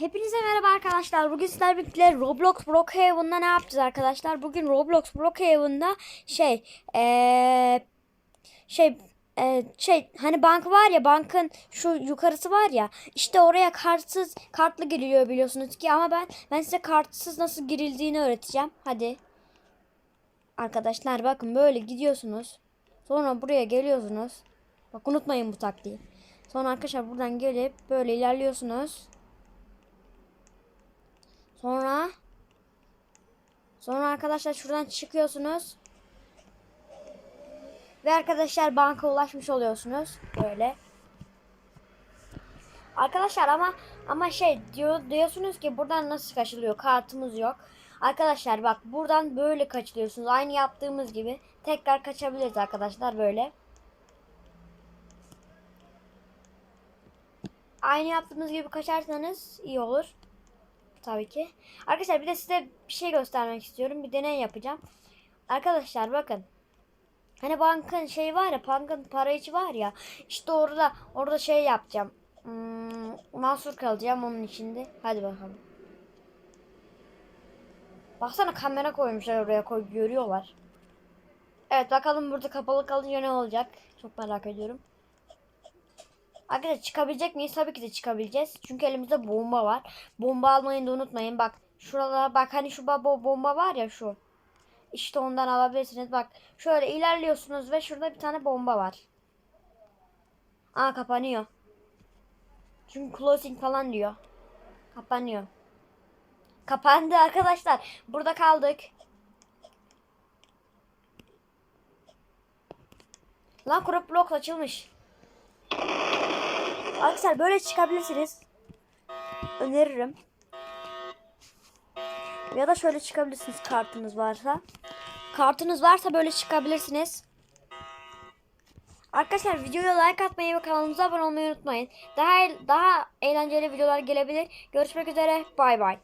Hepinize merhaba arkadaşlar. Bugün sizlerle birlikte Roblox Brookhaven'da ne yapacağız arkadaşlar? Bugün Roblox Brookhaven'da şey eee şey eee, şey hani bank var ya bankın şu yukarısı var ya işte oraya kartsız kartlı giriliyor biliyorsunuz ki ama ben ben size kartsız nasıl girildiğini öğreteceğim. Hadi. Arkadaşlar bakın böyle gidiyorsunuz. Sonra buraya geliyorsunuz. Bak unutmayın bu taktiği. Sonra arkadaşlar buradan gelip böyle ilerliyorsunuz. Sonra sonra arkadaşlar şuradan çıkıyorsunuz. Ve arkadaşlar banka ulaşmış oluyorsunuz böyle. Arkadaşlar ama ama şey diyor diyorsunuz ki buradan nasıl kaçılıyor? Kartımız yok. Arkadaşlar bak buradan böyle kaçılıyorsunuz. Aynı yaptığımız gibi tekrar kaçabiliriz arkadaşlar böyle. Aynı yaptığımız gibi kaçarsanız iyi olur. Tabii ki. Arkadaşlar bir de size bir şey göstermek istiyorum. Bir deney yapacağım. Arkadaşlar bakın. Hani bankın şey var ya, bankın para içi var ya. İşte orada orada şey yapacağım. Hmm, mahsur kalacağım onun içinde. Hadi bakalım. Baksana kamera koymuşlar oraya koy görüyorlar. Evet bakalım burada kapalı kalınca ne olacak? Çok merak ediyorum. Arkadaşlar çıkabilecek miyiz? Tabii ki de çıkabileceğiz. Çünkü elimizde bomba var. Bomba almayı da unutmayın. Bak şuralara bak hani şu baba bomba var ya şu. İşte ondan alabilirsiniz. Bak şöyle ilerliyorsunuz ve şurada bir tane bomba var. Aa kapanıyor. Çünkü closing falan diyor. Kapanıyor. Kapandı arkadaşlar. Burada kaldık. Lan grup blok açılmış. Arkadaşlar böyle çıkabilirsiniz. Öneririm. Ya da şöyle çıkabilirsiniz kartınız varsa. Kartınız varsa böyle çıkabilirsiniz. Arkadaşlar videoya like atmayı ve kanalımıza abone olmayı unutmayın. Daha daha eğlenceli videolar gelebilir. Görüşmek üzere. Bay bay.